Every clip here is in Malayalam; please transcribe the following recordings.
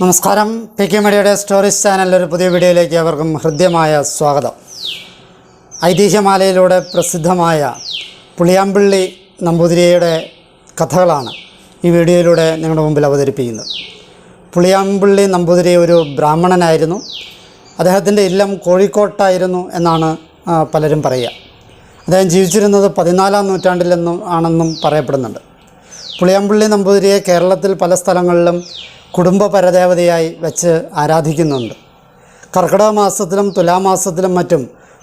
നമസ്കാരം. പി കെ മീഡിയയുടെ സ്റ്റോറീസ് ചാനലിൽ ഒരു പുതിയ വീഡിയോയിലേക്ക് അവർക്കും ഹൃദ്യമായ സ്വാഗതം. ഐതിഹ്യമാലയിലൂടെ പ്രസിദ്ധമായ പുളിയാമ്പള്ളി നമ്പൂതിരിയുടെ കഥകളാണ് ഈ വീഡിയോയിലൂടെ നിങ്ങളുടെ മുമ്പിൽ അവതരിപ്പിക്കുന്നത്. പുളിയാമ്പള്ളി നമ്പൂതിരി ഒരു ബ്രാഹ്മണനായിരുന്നു. അദ്ദേഹത്തിന്റെ ഇല്ലം കോഴിക്കോട്ടായിരുന്നു എന്നാണ് പലരും പറയുക. അദ്ദേഹം ജീവിച്ചിരുന്നത് പതിനാലാം നൂറ്റാണ്ടിലെന്നും ആണെന്നും പറയപ്പെടുന്നുണ്ട്. പുളിയാമ്പള്ളി നമ്പൂതിരിയെ കേരളത്തിൽ പല സ്ഥലങ്ങളിലും കുടുംബ പരദേവതയായി വെച്ച് ആരാധിക്കുന്നുണ്ട്. കർക്കിടക മാസത്തിലും തുലാമാസത്തിലും മറ്റും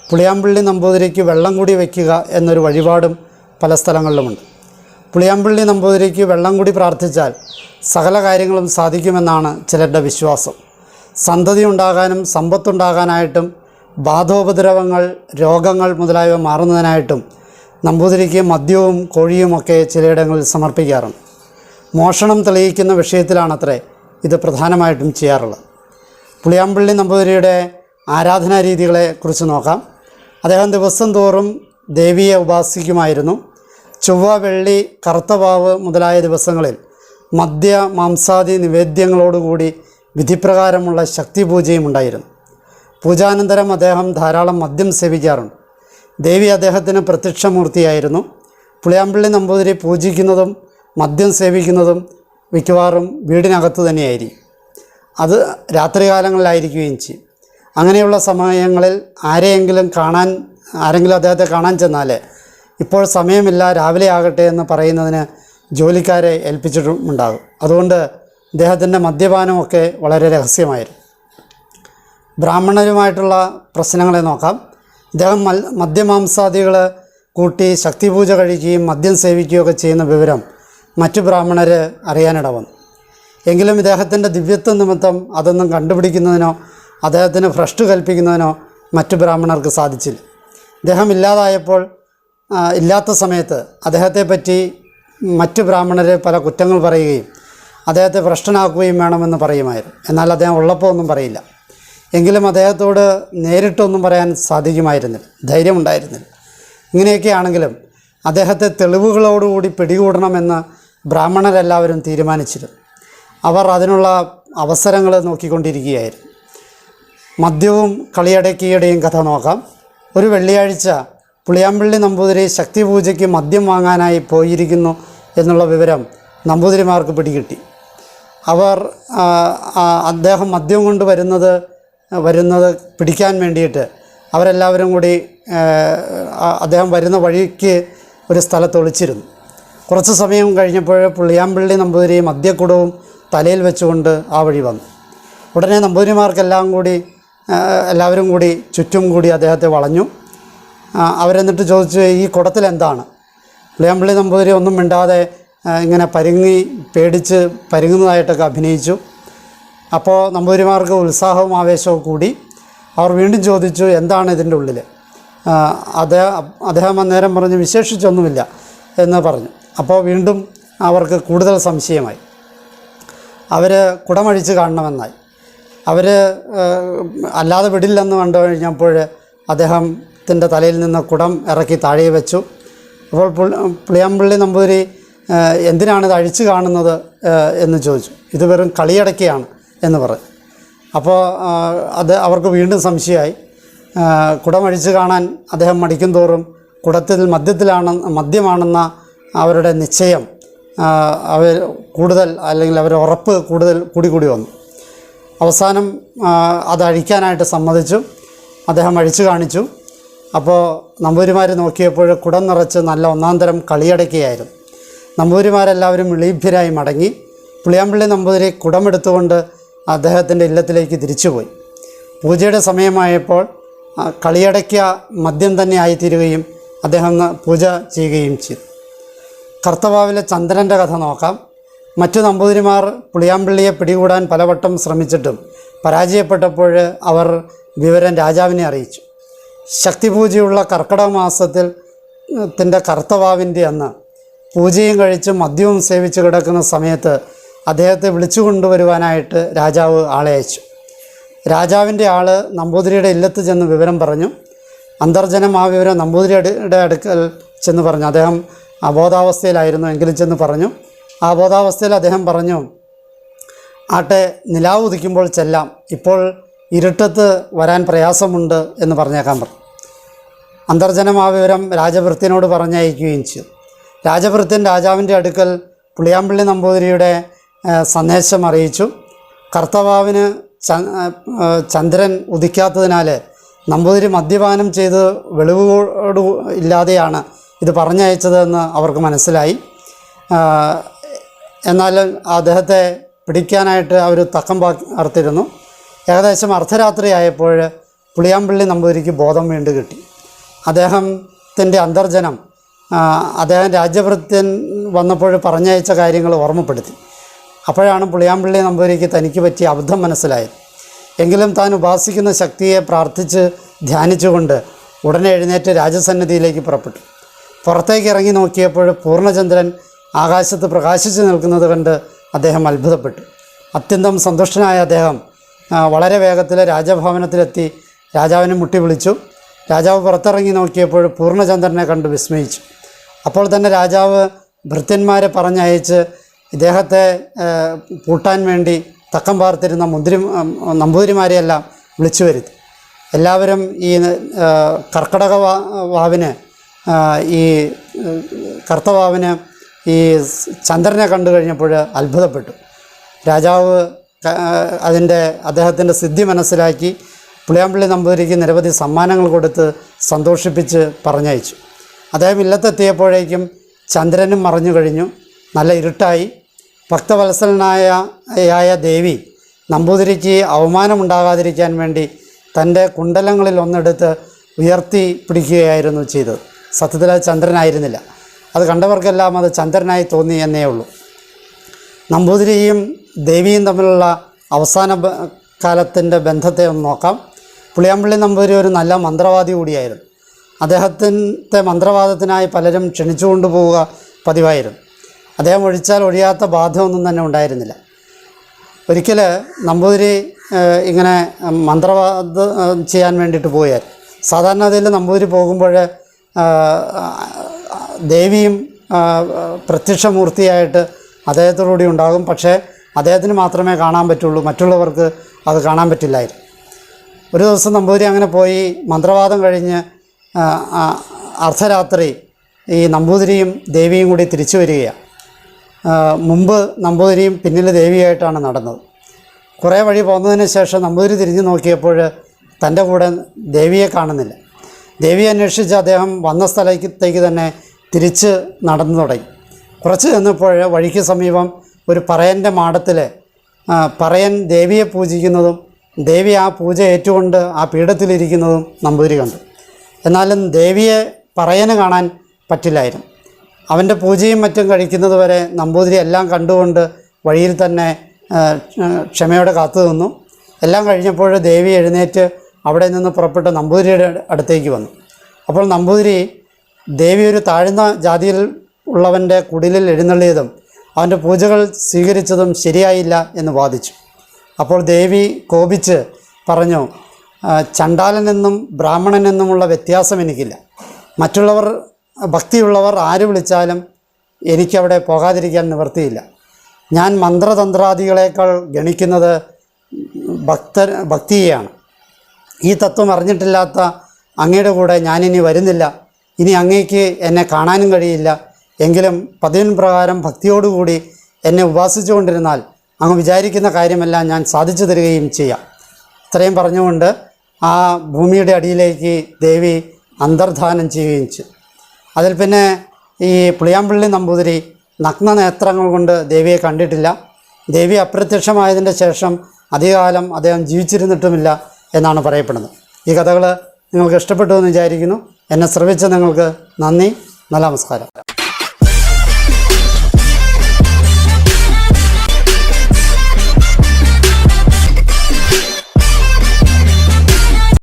പുളിയാമ്പള്ളി നമ്പൂതിരിക്ക് വെള്ളം കൂടി വയ്ക്കുക എന്നൊരു വഴിപാടും പല സ്ഥലങ്ങളിലുമുണ്ട്. പുളിയാമ്പള്ളി നമ്പൂതിരിക്ക് വെള്ളം കൂടി പ്രാർത്ഥിച്ചാൽ സകല കാര്യങ്ങളും സാധിക്കുമെന്നാണ് ചിലരുടെ വിശ്വാസം. സന്തതി ഉണ്ടാകാനും സമ്പത്തുണ്ടാകാനായിട്ടും ബാധോപദ്രവങ്ങൾ രോഗങ്ങൾ മുതലായവ മാറുന്നതിനായിട്ടും നമ്പൂതിരിക്ക് മദ്യവും കോഴിയുമൊക്കെ ചിലയിടങ്ങളിൽ സമർപ്പിക്കാറുണ്ട്. മോഷണം തെളിയിക്കുന്ന വിഷയത്തിലാണത്രേ ഇത് പ്രധാനമായിട്ടും ചെയ്യാറുള്ളത്. പുളിയാമ്പള്ളി നമ്പൂതിരിയുടെ ആരാധനാ രീതികളെ കുറിച്ച് നോക്കാം. അദ്ദേഹം ദിവസം തോറും ദേവിയെ ഉപാസിക്കുമായിരുന്നു. ചൊവ്വ വെള്ളി കറുത്തവാവ് മുതലായ ദിവസങ്ങളിൽ മദ്യ മാംസാദി നിവേദ്യങ്ങളോടുകൂടി വിധിപ്രകാരമുള്ള ശക്തി പൂജയും ഉണ്ടായിരുന്നു. പൂജാനന്തരം അദ്ദേഹം ധാരാളം മദ്യം സേവിക്കാറുണ്ട്. ദേവി അദ്ദേഹത്തിന് പ്രത്യക്ഷമൂർത്തിയായിരുന്നു. പുളിയാമ്പള്ളി നമ്പൂതിരി പൂജിക്കുന്നതും മദ്യം സേവിക്കുന്നതും മിക്കവാറും വീടിനകത്ത് തന്നെയായിരിക്കും. അത് രാത്രികാലങ്ങളിലായിരിക്കുകയും ചെയ്യും. അങ്ങനെയുള്ള സമയങ്ങളിൽ ആരെയെങ്കിലും കാണാൻ ആരെങ്കിലും അദ്ദേഹത്തെ കാണാൻ ചെന്നാൽ ഇപ്പോൾ സമയമില്ല രാവിലെ ആകട്ടെ എന്ന് പറയുന്നതിന് ജോലിക്കാരെ ഏൽപ്പിച്ചിട്ടുമുണ്ടാകും അതുകൊണ്ട് അദ്ദേഹത്തിന്റെ മദ്യപാനമൊക്കെ വളരെ രഹസ്യമായിരുന്നു ബ്രാഹ്മണരുമായിട്ടുള്ള പ്രശ്നങ്ങളെ നോക്കാം. ഇദ്ദേഹം മൽ മദ്യമാംസാദികൾ കൂട്ടി ശക്തിപൂജ കഴിക്കുകയും മദ്യം സേവിക്കുകയൊക്കെ ചെയ്യുന്ന വിവരം മറ്റു ബ്രാഹ്മണർ അറിയാനിട വന്നു എങ്കിലും ഇദ്ദേഹത്തിന്റെ ദിവ്യത്വ നിമിത്തം അതൊന്നും കണ്ടുപിടിക്കുന്നതിനോ അദ്ദേഹത്തിന് ഭ്രഷ്ട് കൽപ്പിക്കുന്നതിനോ മറ്റു ബ്രാഹ്മണർക്ക് സാധിച്ചില്ല. ഇദ്ദേഹം ഇല്ലാതായപ്പോൾ ഇല്ലാത്ത സമയത്ത് അദ്ദേഹത്തെപ്പറ്റി മറ്റു ബ്രാഹ്മണർ പല കുറ്റങ്ങൾ പറയുകയും അദ്ദേഹത്തെ ഭ്രഷ്ടനാക്കുകയും വേണമെന്ന് പറയുമായിരുന്നു. എന്നാൽ അദ്ദേഹം ഉള്ളപ്പോൾ ഒന്നും പറയില്ല. എങ്കിലും അദ്ദേഹത്തോട് നേരിട്ടൊന്നും പറയാൻ സാധിക്കുമായിരുന്നില്ല. ധൈര്യമുണ്ടായിരുന്നില്ല. ഇങ്ങനെയൊക്കെ ആണെങ്കിലും അദ്ദേഹത്തെ തെളിവുകളോടുകൂടി പിടികൂടണമെന്ന് ബ്രാഹ്മണരെല്ലാവരും തീരുമാനിച്ചിരുന്നു. അവർ അതിനുള്ള അവസരങ്ങൾ നോക്കിക്കൊണ്ടിരിക്കുകയായിരുന്നു. മദ്യവും കളിയടക്കിയുടെയും കഥ നോക്കാം. ഒരു വെള്ളിയാഴ്ച പുളിയാമ്പള്ളി നമ്പൂതിരി ശക്തി പൂജയ്ക്ക് മദ്യം വാങ്ങാനായി പോയിരിക്കുന്നു എന്നുള്ള വിവരം നമ്പൂതിരിമാർക്ക് പിടികിട്ടി. അവർ അദ്ദേഹം മദ്യം കൊണ്ട് വരുന്നത് വരുന്നത് പിടിക്കാൻ വേണ്ടിയിട്ട് അവരെല്ലാവരും കൂടി അദ്ദേഹം വരുന്ന വഴിക്ക് ഒരു സ്ഥലത്ത് ഒളിച്ചിരുന്നു. കുറച്ച് സമയം കഴിഞ്ഞപ്പോൾ പുള്ളിയാമ്പള്ളി നമ്പൂതിരി മദ്യക്കുടവും തലയിൽ വെച്ചുകൊണ്ട് ആ വഴി വന്നു. ഉടനെ നമ്പൂതിരിമാർക്കെല്ലാം കൂടി എല്ലാവരും കൂടി ചുറ്റും കൂടി അദ്ദേഹത്തെ വളഞ്ഞു. അവരെന്നിട്ട് ചോദിച്ചു ഈ കുടത്തിൽ എന്താണ്? പുളിയാമ്പള്ളി നമ്പൂതിരി ഒന്നും മിണ്ടാതെ ഇങ്ങനെ പരുങ്ങി പേടിച്ച് പരുങ്ങുന്നതായിട്ടൊക്കെ അഭിനയിച്ചു. അപ്പോൾ നമ്പൂതിരിമാർക്ക് ഉത്സാഹവും ആവേശവും കൂടി. അവർ വീണ്ടും ചോദിച്ചു എന്താണ് ഇതിന്റെ ഉള്ളിൽ അദ്ദേഹം അദ്ദേഹം അന്നേരം പറഞ്ഞു വിശേഷിച്ചൊന്നുമില്ല എന്ന് പറഞ്ഞു. അപ്പോൾ വീണ്ടും അവർക്ക് കൂടുതൽ സംശയമായി. അവർ കുടമഴിച്ച് കാണണമെന്നായി. അവർ അല്ലാതെ വിടില്ലെന്ന് കണ്ടു കഴിഞ്ഞപ്പോൾ അദ്ദേഹത്തിന്റെ തലയിൽ നിന്ന് കുടം ഇറക്കി താഴെ വെച്ചു. അപ്പോൾ പുൾ- പുളിയാമ്പള്ളി നമ്പൂതിരി എന്തിനാണ് ഇത് അഴിച്ചു കാണുന്നത് എന്ന് ചോദിച്ചു. ഇത് വെറും കളിയടക്കിയാണ് എന്ന് പറഞ്ഞു. അപ്പോൾ അത് അവർക്ക് വീണ്ടും സംശയമായി. കുടമഴിച്ച് കാണാൻ അദ്ദേഹം മടിക്കും തോറും കുടത്തിൽ മദ്യത്തിലാണ് മദ്യമാണെന്ന അവരുടെ നിശ്ചയം അവർ കൂടുതൽ അല്ലെങ്കിൽ അവരുടെ ഉറപ്പ് കൂടുതൽ കൂടി കൂടി വന്നു. അവസാനം അത് അഴിക്കാനായിട്ട് സമ്മതിച്ചു. അദ്ദേഹം അഴിച്ചു കാണിച്ചു. അപ്പോൾ നമ്പൂരിമാർ നോക്കിയപ്പോൾ കുടം നിറച്ച് നല്ല ഒന്നാം തരം കളിയടക്കുകയായിരുന്നു നമ്പൂരിമാരെല്ലാവരും വിളീഭ്യരായി മടങ്ങി. പുളിയാമ്പള്ളി നമ്പൂതിരി കുടമെടുത്തുകൊണ്ട് അദ്ദേഹത്തിന്റെ ഇല്ലത്തിലേക്ക് തിരിച്ചുപോയി പൂജയുടെ സമയമായപ്പോൾ കളിയടയ്ക്ക മദ്യം തന്നെ ആയിത്തീരുകയും അദ്ദേഹം പൂജ ചെയ്യുകയും ചെയ്തു. കർത്തവാവിലെ ചന്ദ്രന്റെ കഥ നോക്കാം. മറ്റു നമ്പൂതിരിമാർ പുളിയാമ്പള്ളിയെ പിടികൂടാൻ പലവട്ടം ശ്രമിച്ചിട്ടും പരാജയപ്പെട്ടപ്പോൾ അവർ വിവരം രാജാവിനെ അറിയിച്ചു. ശക്തിപൂജയുള്ള കർക്കിടക മാസത്തിൽ ത്തിന്റെ കർത്തവാവിന്റെ അന്ന് പൂജയും കഴിച്ച് മദ്യവും സേവിച്ച് കിടക്കുന്ന സമയത്ത് അദ്ദേഹത്തെ വിളിച്ചു കൊണ്ടുവരുവാനായിട്ട് രാജാവ് ആളെ അയച്ചു. രാജാവിന്റെ ആൾ നമ്പൂതിരിയുടെ ഇല്ലത്ത് ചെന്ന് വിവരം പറഞ്ഞു. അന്തർജനം ആ വിവരം നമ്പൂതിരിയുടെ അടുക്കൽ ചെന്ന് പറഞ്ഞു. അദ്ദേഹം അബോധാവസ്ഥയിലായിരുന്നു എങ്കിലും ചെന്ന് പറഞ്ഞു. ആ ബോധാവസ്ഥയിൽ അദ്ദേഹം പറഞ്ഞു ആട്ടെ നിലാവ് ഉദിക്കുമ്പോൾ ചെല്ലാം. ഇപ്പോൾ ഇരുട്ടത്ത് വരാൻ പ്രയാസമുണ്ട് എന്ന് പറഞ്ഞേക്കാൻ പറഞ്ഞു. അന്തർജനം ആ വിവരം രാജഭൃത്യനോട് പറഞ്ഞയക്കുകയും ചെയ്തു. രാജഭൃത്യൻ രാജാവിന്റെ അടുക്കൽ പുളിയാമ്പള്ളി നമ്പൂതിരിയുടെ സന്ദേശം അറിയിച്ചു. കർത്തവാവിന് ചന്ദ്രൻ ഉദിക്കാത്തതിനാൽ നമ്പൂതിരി മദ്യപാനം ചെയ്ത് വെളിവോട് ഇല്ലാതെയാണ് ഇത് പറഞ്ഞയച്ചതെന്ന് അവർക്ക് മനസ്സിലായി. എന്നാൽ അദ്ദേഹത്തെ പിടിക്കാനായിട്ട് അവർ തക്കം പാർത്തിരുന്നു ഏകദേശം അർദ്ധരാത്രി ആയപ്പോൾ പുളിയാമ്പള്ളി നമ്പൂതിരിക്ക് ബോധം വീണ്ടും കിട്ടി. അദ്ദേഹത്തിന്റെ അന്തർജനം അദ്ദേഹം രാജ്യവൃത്തിൻ വന്നപ്പോൾ പറഞ്ഞയച്ച കാര്യങ്ങൾ ഓർമ്മപ്പെടുത്തി. അപ്പോഴാണ് പുളിയാമ്പള്ളി നമ്പൂരിക്ക് തനിക്ക് പറ്റിയ അബദ്ധം മനസ്സിലായത്. എങ്കിലും താൻ ഉപാസിക്കുന്ന ശക്തിയെ പ്രാർത്ഥിച്ച് ധ്യാനിച്ചുകൊണ്ട് ഉടനെ എഴുന്നേറ്റ് രാജസന്നിധിയിലേക്ക് പുറപ്പെട്ടു. പുറത്തേക്ക് ഇറങ്ങി നോക്കിയപ്പോൾ പൂർണചന്ദ്രൻ ആകാശത്ത് പ്രകാശിച്ചു നിൽക്കുന്നത് കണ്ട് അദ്ദേഹം അത്ഭുതപ്പെട്ടു. അത്യന്തം സന്തുഷ്ടനായ അദ്ദേഹം വളരെ വേഗത്തിൽ രാജഭവനത്തിലെത്തി രാജാവിനെ മുട്ടി വിളിച്ചു രാജാവ് പുറത്തിറങ്ങി നോക്കിയപ്പോൾ പൂർണചന്ദ്രനെ കണ്ട് വിസ്മയിച്ചു. അപ്പോൾ തന്നെ രാജാവ് ഭൃത്യന്മാരെ പറഞ്ഞയച്ച് ഇദ്ദേഹത്തെ പൂട്ടാൻ വേണ്ടി തക്കം പാർത്തിരുന്ന മുന്തിരി നമ്പൂതിരിമാരെയെല്ലാം വിളിച്ചു വരുത്തി എല്ലാവരും ഈ കർക്കടക വാവിന് ഈ കർത്തവാവിന് ഈ ചന്ദ്രനെ കണ്ടു കഴിഞ്ഞപ്പോൾ അത്ഭുതപ്പെട്ടു. രാജാവ് അതിന്റെ അദ്ദേഹത്തിന്റെ സിദ്ധി മനസ്സിലാക്കി പുളിയാമ്പള്ളി നമ്പൂതിരിക്ക് നിരവധി സമ്മാനങ്ങൾ കൊടുത്ത് സന്തോഷിപ്പിച്ച് പറഞ്ഞയച്ചു. അദ്ദേഹം ഇല്ലത്തെത്തിയപ്പോഴേക്കും ചന്ദ്രനും മറഞ്ഞു കഴിഞ്ഞു. നല്ല ഇരുട്ടായി. ഭക്തവത്സലനായ ആയ ദേവി നമ്പൂതിരിക്ക് അവമാനമുണ്ടാകാതിരിക്കാൻ വേണ്ടി തന്റെ കുണ്ടലങ്ങളിൽ ഒന്നെടുത്ത് ഉയർത്തി പിടിക്കുകയായിരുന്നു ചെയ്തത്. സത്യത്തിൽ അത് ചന്ദ്രനായിരുന്നില്ല. അത് കണ്ടവർക്കെല്ലാം അത് ചന്ദ്രനായി തോന്നി എന്നേ ഉള്ളൂ. നമ്പൂതിരിയും ദേവിയും തമ്മിലുള്ള അവസാന കാലത്തിന്റെ ബന്ധത്തെ ഒന്ന് നോക്കാം. പുളിയാമ്പള്ളി നമ്പൂതിരി ഒരു നല്ല മന്ത്രവാദി കൂടിയായിരുന്നു. അദ്ദേഹത്തിന്റെ മന്ത്രവാദത്തിനായി പലരും ക്ഷണിച്ചു കൊണ്ടുപോവുക പതിവായിരുന്നു. അദ്ദേഹം ഒഴിച്ചാൽ ഒഴിയാത്ത ബാധയൊന്നും തന്നെ ഉണ്ടായിരുന്നില്ല. ഒരിക്കൽ നമ്പൂതിരി ഇങ്ങനെ മന്ത്രവാദം ചെയ്യാൻ വേണ്ടിയിട്ട് പോയാൽ സാധാരണ അതിൽ നമ്പൂതിരി പോകുമ്പോൾ ദേവിയും പ്രത്യക്ഷമൂർത്തിയായിട്ട് അദ്ദേഹത്തോടുകൂടി ഉണ്ടാകും. പക്ഷേ അദ്ദേഹത്തിന് മാത്രമേ കാണാൻ പറ്റുള്ളൂ. മറ്റുള്ളവർക്ക് അത് കാണാൻ പറ്റില്ലായിരുന്നു. ഒരു ദിവസം നമ്പൂതിരി അങ്ങനെ പോയി. മന്ത്രവാദം കഴിഞ്ഞ് അർദ്ധരാത്രി ഈ നമ്പൂതിരിയും ദേവിയും കൂടി തിരിച്ചു വരികയാണ്. മുമ്പ് നമ്പൂതിരിയും പിന്നിൽ ദേവിയായിട്ടാണ് നടന്നത്. കുറേ വഴി പോകുന്നതിന് ശേഷം നമ്പൂതിരി തിരിഞ്ഞു നോക്കിയപ്പോൾ തന്റെ കൂടെ ദേവിയെ കാണുന്നില്ല. ദേവിയെ അന്വേഷിച്ച് അദ്ദേഹം വന്ന സ്ഥലത്തേക്ക് തന്നെ തിരിച്ച് നടന്നു തുടങ്ങി. കുറച്ച് ചെന്നപ്പോൾ വഴിക്ക് സമീപം ഒരു പറയന്റെ മാടത്തിൽ പറയൻ ദേവിയെ പൂജിക്കുന്നതും ദേവി ആ പൂജ ഏറ്റുകൊണ്ട് ആ പീഠത്തിലിരിക്കുന്നതും നമ്പൂതിരി കണ്ടു. എന്നാലും ദേവിയെ പറയന് കാണാൻ പറ്റില്ലായിരുന്നു. അവന്റെ പൂജയും മറ്റും കഴിക്കുന്നത് വരെ നമ്പൂതിരി എല്ലാം കണ്ടുകൊണ്ട് വഴിയിൽ തന്നെ ക്ഷമയോടെ കാത്തു നിന്നു. എല്ലാം കഴിഞ്ഞപ്പോൾ ദേവി എഴുന്നേറ്റ് അവിടെ നിന്ന് പുറപ്പെട്ട് നമ്പൂതിരിയുടെ അടുത്തേക്ക് വന്നു. അപ്പോൾ നമ്പൂതിരി ദേവി ഒരു താഴ്ന്ന ജാതിയിൽ ഉള്ളവന്റെ കുടിലിൽ എഴുന്നള്ളിയതും അവന്റെ പൂജകൾ സ്വീകരിച്ചതും ശരിയായില്ല എന്ന് വാദിച്ചു. അപ്പോൾ ദേവി കോപിച്ച് പറഞ്ഞു "ആ, ചണ്ടാലനെന്നും ബ്രാഹ്മണനെന്നുമുള്ള വ്യത്യാസം എനിക്കില്ല. മറ്റുള്ളവർ ഭക്തിയുള്ളവർ ആര് വിളിച്ചാലും എനിക്കവിടെ പോകാതിരിക്കാൻ നിവൃത്തിയില്ല. ഞാൻ മന്ത്രതന്ത്രാദികളേക്കാൾ ഗണിക്കുന്നത് ഭക്ത ഭക്തിയെയാണ്. ഈ തത്വം അറിഞ്ഞിട്ടില്ലാത്ത അങ്ങയുടെ കൂടെ ഞാനിനി വരുന്നില്ല. ഇനി അങ്ങേക്ക് എന്നെ കാണാനും കഴിയില്ല. എങ്കിലും പതിവിൻ പ്രകാരം ഭക്തിയോടുകൂടി എന്നെ ഉപാസിച്ചുകൊണ്ടിരുന്നാൽ അങ്ങ് വിചാരിക്കുന്ന കാര്യമെല്ലാം ഞാൻ സാധിച്ചു തരികയും ചെയ്യാം. ഇത്രയും പറഞ്ഞുകൊണ്ട് ആ ഭൂമിയുടെ അടിയിലേക്ക് ദേവി അന്തർധാനം ചെയ്യുകയും അതിൽ പിന്നെ ഈ പുളിയാമ്പള്ളി നമ്പൂതിരി നഗ്ന നേത്രങ്ങൾ കൊണ്ട് ദേവിയെ കണ്ടിട്ടില്ല. ദേവി അപ്രത്യക്ഷമായതിന്റെ ശേഷം അധികകാലം അദ്ദേഹം ജീവിച്ചിരുന്നിട്ടുമില്ല. എന്നാണ് പറയപ്പെടുന്നത്. ഈ കഥകൾ നിങ്ങൾക്ക് ഇഷ്ടപ്പെട്ടു എന്ന് വിചാരിക്കുന്നു. എന്നെ ശ്രമിച്ച നിങ്ങൾക്ക് നന്ദി. നല്ല നമസ്കാരം.